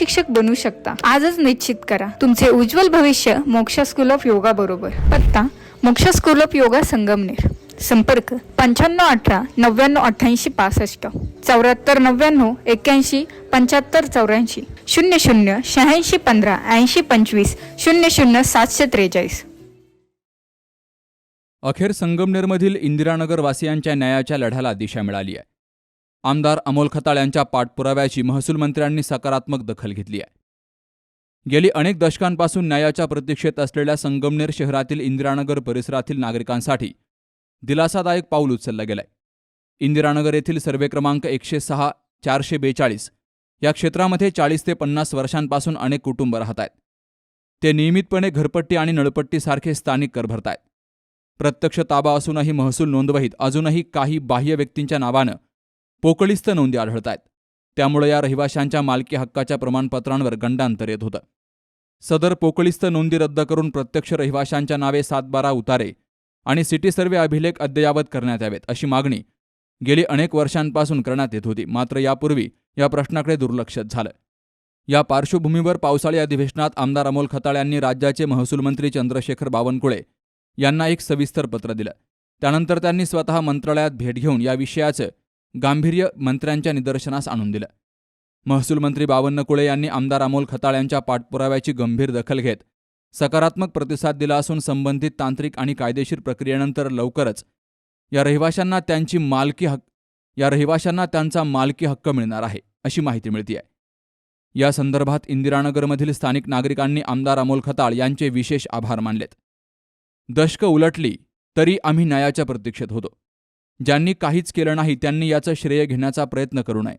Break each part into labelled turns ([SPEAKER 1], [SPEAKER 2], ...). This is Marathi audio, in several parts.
[SPEAKER 1] शिक्षक बनू शकता. आजच निश्चित करा. तुमचे उज्ज्वल भविष्य मोक्षा स्कूल ऑफ योगा बरोबर. पत्ता मोक्ष स्कूल ऑफ योगा संगमनेर. संपर्क पंच्याण्णव अठरा नव्याण्णव अठ्ठ्याऐंशी पासष्ट. चौऱ्याहत्तर नव्याण्णव एक्क्याऐंशी पंच्याहत्तर चौऱ्याऐंशी. शून्य शून्य शहाऐंशी पंधरा ऐंशी पंचवीस. शून्य शून्य सातशे त्रेचाळीस.
[SPEAKER 2] अखेर संगमनेरमधील इंदिरानगर वासियांच्या न्यायाच्या लढ्याला दिशा मिळाली आहे. आमदार अमोल खताळ यांच्या पाठपुराव्याची महसूल मंत्र्यांनी सकारात्मक दखल घेतली आहे. गेली अनेक दशकांपासून न्यायाच्या प्रतीक्षेत असलेल्या संगमनेर शहरातील इंदिरानगर परिसरातील नागरिकांसाठी दिलासादायक पाऊल उचललं गेलंय. इंदिरानगर येथील सर्वे क्रमांक एकशे सहा चारशे बेचाळीस या क्षेत्रामध्ये चाळीस ते पन्नास वर्षांपासून अनेक कुटुंब राहत आहेत. ते नियमितपणे घरपट्टी आणि नळपट्टीसारखे स्थानिक कर भरतायत. प्रत्यक्ष ताबा असूनही महसूल नोंदवहीत अजूनही काही बाह्य व्यक्तींच्या नावानं पोकळीस्त नोंदी आढळत आहेत त्यामुळे या रहिवाशांच्या मालकी हक्काच्या प्रमाणपत्रांवर गंडांतर येत होतं. सदर पोकळीस्त नोंदी रद्द करून प्रत्यक्ष रहिवाशांच्या नावे सातबारा उतारे आणि सिटी सर्वे अभिलेख अद्ययावत करण्यात यावेत अशी मागणी गेली अनेक वर्षांपासून करण्यात येत होती. मात्र यापूर्वी या प्रश्नाकडे दुर्लक्षित झालं. या पार्श्वभूमीवर पावसाळी अधिवेशनात आमदार अमोल खताळ यांनी राज्याचे महसूल मंत्री चंद्रशेखर बावनकुळे यांना एक सविस्तर पत्र दिलं. त्यानंतर त्यांनी स्वतः मंत्रालयात भेट घेऊन या विषयाचं गांभीर्य मंत्र्यांच्या निदर्शनास आणून दिलं. महसूल मंत्री बावनकुळे यांनी आमदार अमोल खताळ यांच्या पाठपुराव्याची गंभीर दखल घेत सकारात्मक प्रतिसाद दिला असून संबंधित तांत्रिक आणि कायदेशीर प्रक्रियेनंतर लवकरच या रहिवाशांना त्यांची मालकी हक्क या रहिवाशांना त्यांचा मालकी हक्क मिळणार आहे अशी माहिती मिळते आहे या संदर्भात इंदिरानगरमधील स्थानिक नागरिकांनी आमदार अमोल खताळ यांचे विशेष आभार मानलेत. दशकं उलटली तरी आम्ही न्यायाच्या प्रतीक्षेत होतो. ज्यांनी काहीच केलं नाही त्यांनी याचं श्रेय घेण्याचा प्रयत्न करू नये.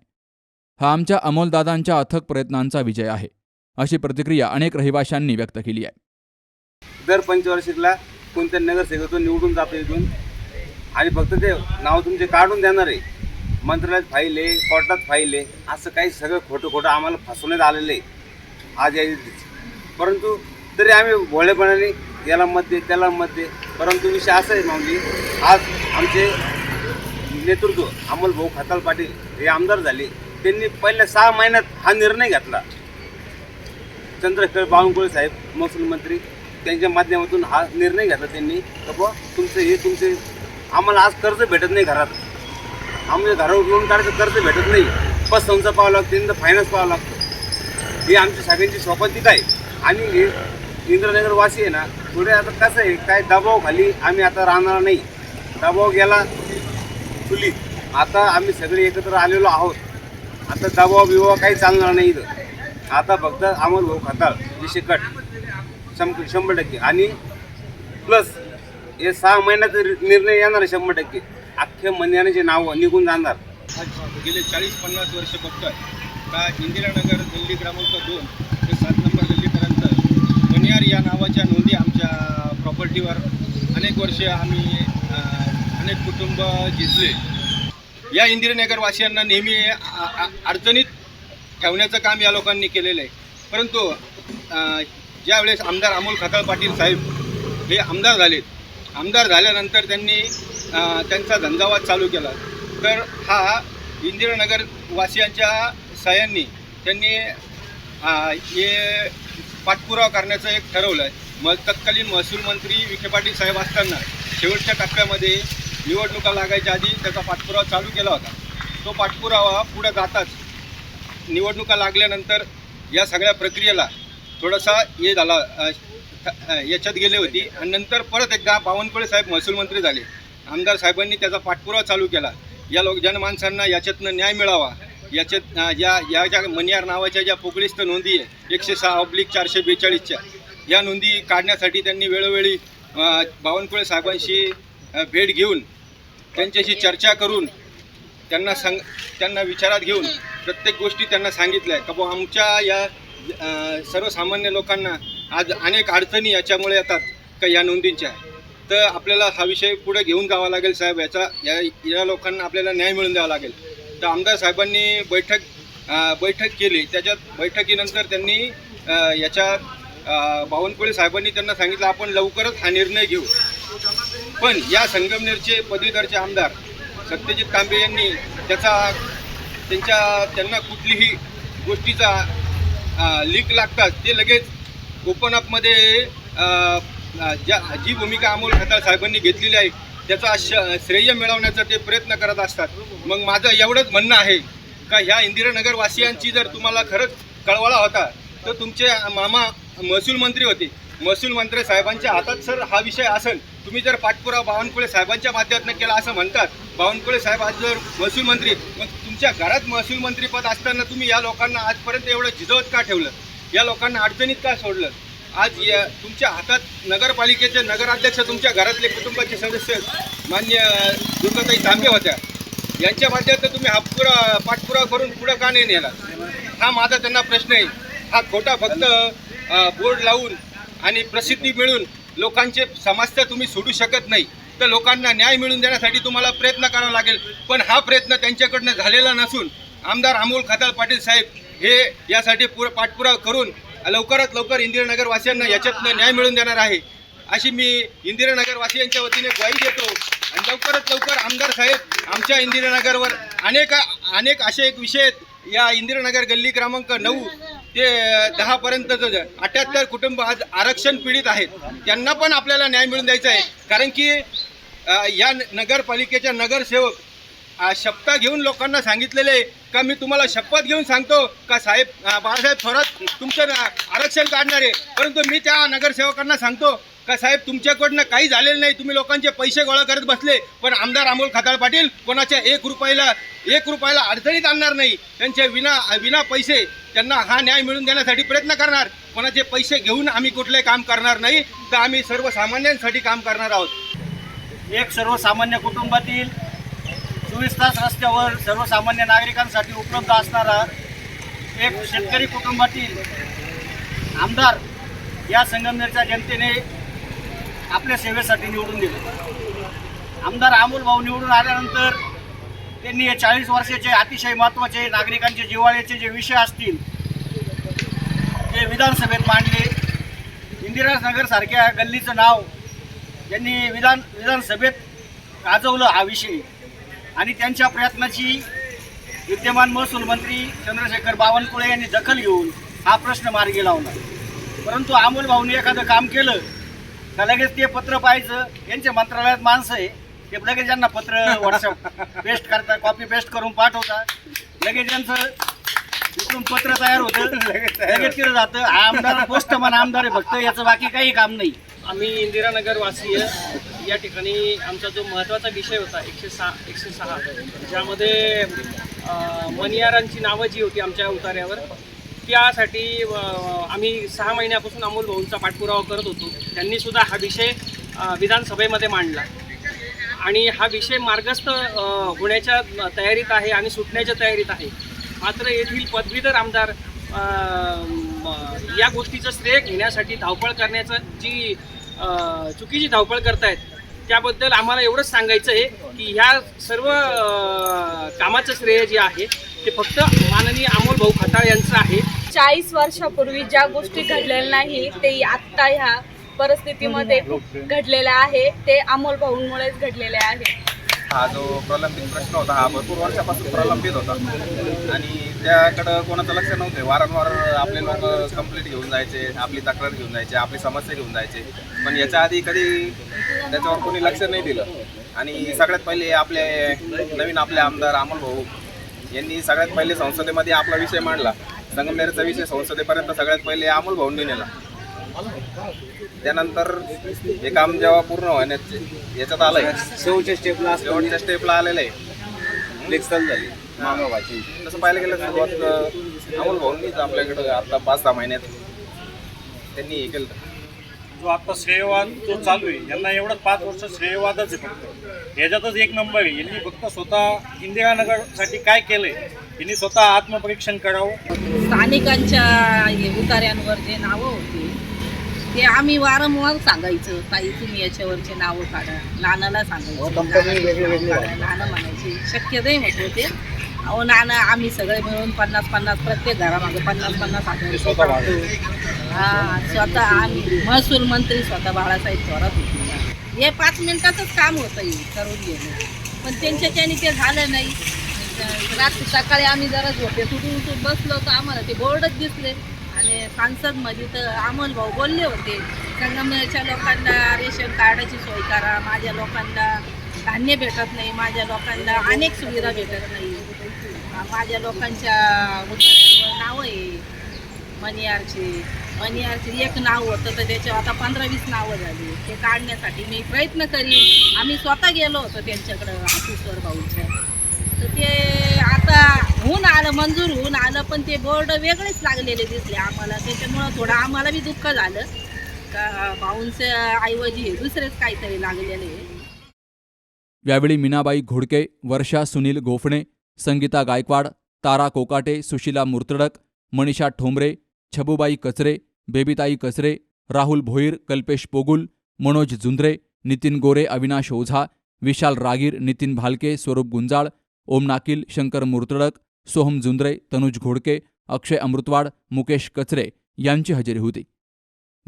[SPEAKER 2] हा आमच्या अमोलदादांच्या अथक प्रयत्नांचा विजय आहे अशी प्रतिक्रिया अनेक रहिवाशांनी व्यक्त केली आहे.
[SPEAKER 3] दर पंचवार्षिकला कोणत्या नगरसेवकातून निवडून जातो इथून आणि फक्त ते नाव तुमचे काढून देणार आहे. मंत्रालयात फाईल आहे कोर्टात फाईल आहे असं काही सगळं खोटं खोटं आम्हाला फसवण्यात आलेलं आहे. आज या परंतु तरी आम्ही भोळेपणाने याला मत दे त्याला मत दे परंतु विषय असा आहे माऊली आज आमचे नेतृत्व अमोल भाऊ खताल पाटील हे आमदार झाले. त्यांनी पहिल्या सहा महिन्यात हा निर्णय घेतला. चंद्रशेखर बावनकुळे साहेब महसूल मंत्री त्यांच्या माध्यमातून हा निर्णय घेतला त्यांनी. का बुवा तुमचं हे तुमचे आम्हाला आज कर्ज भेटत नाही घरात. आम्ही घरावर लोन काढायचं कर्ज भेटत नाही. पसंतचं पाहावं लागतं त्यांचं फायनान्स पाहावं लागतं. ही आमच्या सगळ्यांची सोबतीक आहे. आणि हे इंद्रनगरवासी आहे ना पुढे आता कसं आहे काय दबाव खाली आम्ही आता राहणार नाही. दबाव गेला चुलीत आता आम्ही सगळे एकत्र आलेलो आहोत. आता दबाव बिवा काही चालणार नाही इथं. आता फक्त अमोल भाऊ खाताळ विषय कट शंभर शंभर टक्के. आणि प्लस हे सहा महिन्यात निर्णय येणार शंभर टक्के. अख्ख्या मंदिराचे नावं निघून जाणार.
[SPEAKER 4] गेले चाळीस पन्नास वर्ष बघतोय का इंदिरानगर गल्ली क्रमांक दोन ते सात नंबर गल्लीपर्यंत मनियार या नावाच्या नोंदी आमच्या प्रॉपर्टीवर अनेक वर्ष आम्ही अनेक कुटुंब जिंकले. या इंदिरानगरवासियांना नेहमी अडचणीत ठेवण्याचं काम या लोकांनी केलेलं आहे. परंतु ज्यावेळेस आमदार अमोल खताळ पाटील साहेब हे आमदार झालेत आमदार झाल्यानंतर त्यांनी त्यांचा धंदावाद चालू केला. तर हा इंदिरानगरवासियांच्या सह्यांनी त्यांनी हे पाठपुरावा करण्याचं एक ठरवलं आहे. मग तत्कालीन महसूल मंत्री विखे पाटील साहेब असताना शेवटच्या टप्प्यामध्ये निवडणुका लागायच्या आधी त्याचा पाठपुरावा चालू केला होता. तो पाठपुरावा पुढे जाताच निवडणुका लागल्यानंतर या सगळ्या प्रक्रियेला थोडासा हे झाला याच्यात गेले होती. आणि नंतर परत एकदा बावनकुळे साहेब महसूल मंत्री झाले. आमदार साहेबांनी त्याचा पाठपुरावा चालू केला. या लोक जनमानसांना याच्यातनं न्याय मिळावा. याच्यात या या ज्या मनियार नावाच्या ज्या पोकळीस्त नोंदी आहे एकशे सहा ऑब्लिक चारशे बेचाळीसच्या या नोंदी काढण्यासाठी त्यांनी वेळोवेळी बावनकुळे साहेबांशी भेट घेऊन त्यांच्याशी चर्चा करून त्यांना सांग त्यांना विचारात घेऊन प्रत्येक गोष्टी त्यांना सांगितल्या का बुवा आमच्या या सर्वसामान्य लोकांना आज अनेक अडचणी याच्यामुळे येतात का या नोंदींच्या? तर आपल्याला हा विषय पुढे घेऊन जावा लागेल साहेब. याचा या या लोकांना आपल्याला न्याय मिळून द्यावा लागेल. तर आमदार साहेबांनी बैठक बैठक केली. त्याच्यात बैठकीनंतर त्यांनी अं, बावनकुळे साहेबांनी त्यांना सांगितलं आपण लवकरच हा निर्णय घेऊ. पण या संगमनेरचे पदवीधरचे आमदार सत्यजित तांबे यांनी त्याचा त्यांच्या त्यांना कुठलीही गोष्टीचा लीक लागतात ते लगेच ओपन अपमध्ये ज्या जी भूमिका अमोल खताळ साहेबांनी घेतलेली आहे त्याचा श श्रेय मिळवण्याचा ते प्रयत्न करत असतात. मग माझं एवढंच म्हणणं आहे का ह्या इंदिरानगरवासियांची जर तुम्हाला खरंच कळवळा होता तर तुमचे मामा महसूल मंत्री होते. महसूल मंत्री साहेबांच्या हातात सर हा विषय असेल तुम्ही जर पाठपुरा बावनकुळे साहेबांच्या माध्यमातून केला असं म्हणतात बावनकुळे साहेब आज जर महसूल मंत्री मग तुमच्या घरात महसूल मंत्रीपद असताना तुम्ही या लोकांना आजपर्यंत एवढं झिजवत का ठेवलं? या लोकांना अडचणीत का सोडलं? आज या तुमच्या हातात नगरपालिकेचे नगराध्यक्ष तुमच्या घरातले कुटुंबाचे सदस्य मान्य दुर्गाताई तांबे होत्या. यांच्या माध्यमातून तुम्ही हा पुरा पाठपुरावा करून पुढं का नाही नेला हा माझा त्यांना प्रश्न आहे. हा खोटा फक्त बोर्ड लावून आणि प्रसिद्धी मिळून लोकांचे समस्या तुम्ही सोडू शकत नाही तर लोकांना न्याय मिळवून देण्यासाठी तुम्हाला प्रयत्न करावा लागेल. पण हा प्रयत्न त्यांच्याकडनं झालेला नसून आमदार अमोल खताळ पाटील साहेब हे यासाठी पुर पाठपुरावा करून लवकरात लवकर इंदिरानगरवासियांना याच्यातनं न्याय मिळवून देणार आहे. अशी मी इंदिरानगरवासियांच्या वतीने ग्वाही देतो. आणि लवकरात लवकर आमदार साहेब आमच्या इंदिरानगरवर अनेक अनेक असे एक विषय आहेत. या इंदिरानगर गल्ली क्रमांक नऊ ते दहापर्यंत अठ्याहत्तर कुटुंब आज आरक्षण पीडित आहेत त्यांना पण आपल्याला न्याय मिळून द्यायचा आहे. कारण की या नगरपालिकेच्या नगरसेवक शपथ घेऊन लोकांना सांगितलेले आहे. का मी तुम्हाला शपथ घेऊन सांगतो? का साहेब बाळासाहेब थोरात तुमचं आरक्षण काढणार. आहे परंतु मी त्या नगरसेवकांना सांगतो का साहेब तुमच्याकडनं काही झालेलं नाही. तुम्ही लोकांचे पैसे गोळा करत बसले. पण आमदार अमोल खताळ पाटील कोणाच्या एक रुपयाला एक रुपयाला अडचणीत आणणार नाही. त्यांचे विना विना पैसे त्यांना हा न्याय मिळवून देण्यासाठी प्रयत्न करणार. कोणाचे पैसे घेऊन आम्ही कुठले काम करणार नाही. तर आम्ही सर्वसामान्यांसाठी काम करणार आहोत.
[SPEAKER 5] एक सर्वसामान्य कुटुंबातील चोवीस तास रस्त्यावर सर्वसामान्य नागरिकांसाठी उपलब्ध असणारा एक शेतकरी कुटुंबातील आमदार या संगमनेरच्या जनतेने आपल्या सेवेसाठी निवडून दिले. आमदार अमोल भाऊ निवडून आल्यानंतर त्यांनी हे चाळीस वर्षाचे अतिशय महत्त्वाचे नागरिकांचे जिव्हाळ्याचे जे विषय असतील ते विधानसभेत मांडले. इंदिरानगरसारख्या गल्लीचं नाव यांनी विधान विधानसभेत गाजवलं हा विषय. आणि त्यांच्या प्रयत्नाची विद्यमान महसूल मंत्री चंद्रशेखर बावनकुळे यांनी दखल घेऊन हा प्रश्न मार्गी लावला. परंतु अमोल भाऊनी एखादं काम केलं का लगेच ते पत्र पाहायचं? यांच्या मंत्रालयात माणसं आहे. ते लगेच यांना पत्र व्हॉट्सअप पेस्ट करतात कॉपी पेस्ट करून पाठवतात लगेच यांचं इकडून पत्र तयार होतं. लगेच केलं जातं. आमदार पोस्टमन आमदार आहे फक्त याचं बाकी काही काम नाही.
[SPEAKER 6] आम्ही इंदिरानगर वासीय या ठिकाणी आमचा जो महत्त्वाचा विषय होता एकशे सहा एकशे सहा ज्यामध्ये मनियारांची नावं जी होती आमच्या उतार्यावर त्यासाठी आम्ही सहा महिन्यापासून अमोल भाऊंचा पाठपुरावा करत होतो. त्यांनीसुद्धा हा विषय विधानसभेमध्ये मांडला. आणि हा विषय मार्गस्थ होण्याच्या तयारीत आहे आणि सुटण्याच्या तयारीत आहे. मात्र येथील पदवीधर आमदार या गोष्टीचं श्रेय घेण्यासाठी धावपळ करण्याचं जी चुकीची धावपळ करतायत. त्याबद्दल आम्हाला एवढंच सांगायचं आहे की ह्या सर्व कामाचं श्रेय जे आहे ते फक्त माननीय अमोल भाऊ खताळ यांचं आहे.
[SPEAKER 7] चाळीस वर्षापूर्वी ज्या गोष्टी घडलेल्या नाही ते आत्ता ह्या परिस्थितीमध्ये घडलेल्या आहे. ते अमोल भाऊंमुळेच घडलेले आहे.
[SPEAKER 8] हा जो प्रलंबित प्रश्न होता हा भरपूर वर्षापासून प्रलंबित होता. आणि त्याकडं कोणाचं लक्ष नव्हते. वारंवार आपले लोक कंप्लेंट घेऊन जायचे आपली तक्रार घेऊन जायचे आपली समस्या घेऊन जायचे. पण याच्या आधी कधी त्याच्यावर कोणी लक्ष नाही दिलं. आणि सगळ्यात पहिले आपले नवीन आपले आमदार अमोल भाऊ यांनी सगळ्यात पहिले संसदेमध्ये आपला विषय मांडला. संगमनेरचा विषय संसदेपर्यंत सगळ्यात पहिले अमोल भाऊंनी नेला. त्यानंतर हे काम जेव्हा पूर्ण होण्यात याच्यात आलंय.
[SPEAKER 3] शेवटच्या स्टेपला
[SPEAKER 8] शेवटच्या स्टेपला आलेलं आहे.
[SPEAKER 3] लेक्सल झाली मागावाची
[SPEAKER 8] तसं पाहायला गेलं तर सुरुवात अमोल भाऊंनीच आपल्याकडं आता पाच सहा महिन्यात त्यांनी हे केलं.
[SPEAKER 5] जो आता श्रेयवाद जो चालू आहे यांना एवढं पाच वर्ष श्रेयवादच आहे फक्त. ह्याच्यातच एक नंबर आहे. यांनी फक्त स्वतः इंदिरानगरसाठी काय केलंय
[SPEAKER 4] तिने स्वतः आत्मपरीक्षण करावं.
[SPEAKER 9] स्थानिकांच्या हे उतार्यांवर जे नावं होती ते आम्ही वारंवार सांगायचं ताई तुम्ही याच्यावरचे नावं काढा. नानाला सांगायचं नाव काढा. नाना म्हणायचे शक्य नाही म्हटलं ते अहो नाना आम्ही सगळे मिळून पन्नास पन्नास प्रत्येक घरामागे पन्नास पन्नास हजार रुपये काढतो. हा स्वतः आम्ही महसूल मंत्री स्वतः बाळासाहेब थोरात होते. हे पाच मिनिटातच काम होतं करून घेणं. पण त्यांच्याच्याने ते झालं नाही. रात्री सकाळी आम्ही जरा झोपेत उठून उठून बसलो तर आम्हाला ते बोर्डच दिसले. आणि सांसदमध्ये तर अमोल भाऊ बोलले होते संगमनेरच्या लोकांना रेशन कार्डाची सोय करा माझ्या लोकांना धान्य भेटत नाही माझ्या लोकांना अनेक सुविधा भेटत नाही. माझ्या लोकांच्या उतार्यांवर नावं आहे. मनियारचे मनियारचे एक नाव होतं तर त्याच्यावर आता पंधरा वीस नावं झाली. ते काढण्यासाठी मी प्रयत्न करीन. आम्ही स्वतः गेलो होतो त्यांच्याकडं ऑफिसवर भाऊच्या. तर ते आता होऊन आलं मंजूर होऊन आलं पण ते बोर्ड वेगळेच लागलेले दिसले आम्हाला. त्याच्यामुळं थोडं आम्हाला बी दुःख झालं. का भाऊंच्या ऐवजी दुसरेच काहीतरी लागलेले.
[SPEAKER 2] यावेळी मीनाबाई घोडके वर्षा सुनील गोफणे संगीता गायकवाड तारा कोकाटे सुशिला मुर्तडक मनीषा ठोंबरे छबुबाई कचरे बेबीताई कचरे राहुल भोईर कल्पेश पोगुल मनोज जुंद्रे नितीन गोरे अविनाश ओझा विशाल रागीर नितीन भालके स्वरूप गुंजाळ ओम नाकील शंकर मुर्तडक सोहम जुंद्रे तनुज घोडके अक्षय अमृतवाड मुकेश कचरे यांची हजेरी होती.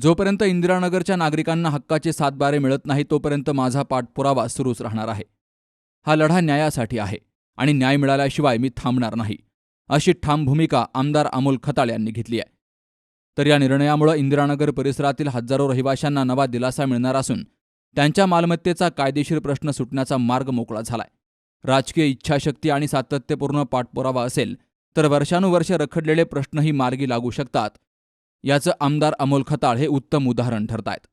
[SPEAKER 2] जोपर्यंत इंदिरानगरच्या नागरिकांना हक्काचे सातबारे मिळत नाही तोपर्यंत माझा पाठपुरावा सुरूच राहणार आहे. हा लढा न्यायासाठी आहे. आणि न्याय मिळाल्याशिवाय मी थांबणार नाही अशी ठाम भूमिका आमदार अमोल खताळ यांनी घेतली आहे. तर या निर्णयामुळे इंदिरानगर परिसरातील हजारो रहिवाशांना नवा दिलासा मिळणार असून त्यांच्या मालमत्तेचा कायदेशीर प्रश्न सुटण्याचा मार्ग मोकळा झालाय. राजकीय इच्छाशक्ती आणि सातत्यपूर्ण पाठपुरावा असेल तर वर्षानुवर्षे रखडलेले प्रश्नही मार्गी लागू शकतात याचं आमदार अमोल खताळ हे उत्तम उदाहरण ठरतायत.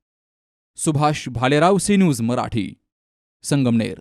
[SPEAKER 2] Subhash Bhalerao C news Marathi Sangamner.